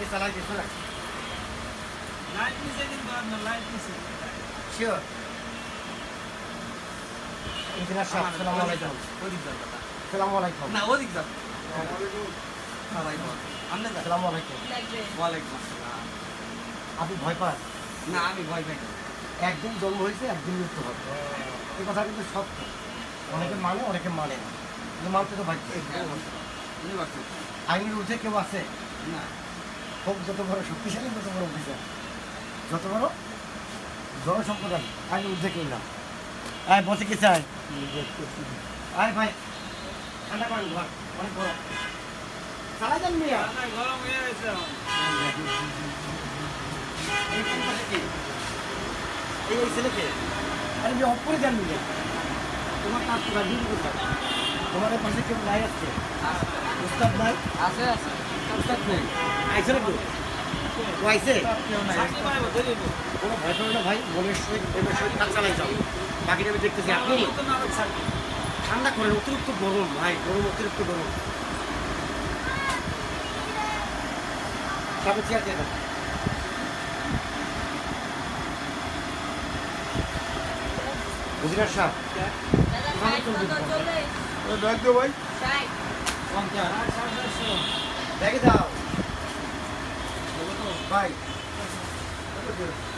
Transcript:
থেকে চালাই দিছো না লাইট নিচে কিন্তু আপনার লাইট নিচে শিওর ইঞ্জিনিয়ার সাহেব সালামু আলাইকুম ওদিক যাও দাদা আলাইকুম না ওদিক যাও সবাই বল আপনি আলাইকুম আসসালাম আপনি ভয় পান না আমি ভয় পাই একদিন জন্ম হয়েছে একদিন মৃত্যু হবে এই কথা কিন্তু সত্য অনেকে মানে অনেকে মানে না মানতে তো বাকি আইনের ঊর্ধ্বে কেউ আছে না হোক যত বড় শক্তিশালী, তত বড় অফিসার। যত বড় জনসম্পদ আমি কেউ না আয় বসে কি চাই? আয় ভাই, ঠান্ডা ঘর, অনেক বড় এই ছেলেকে আরে তোমার কাজ তোমার পাশে কেউ নাই আসছে উস্তাদ নাই আছে আছে। উস্তাদ নেই। সাথে পাইবো ধরিব কোনো ভয় করো না ভাই মনের সহিত প্রেমের সহিত কাজ চালাই যাও। বাকিটা আমি দেখতেছি। আপনি তো না ঠান্ডা করেন অতিরিক্ত গরম। ভাই গরম অতিরিক্ত গরম। তারপর চেয়ার দিয়ে সাহেব পঞ্চাশ ব্যাগে দাও ভাই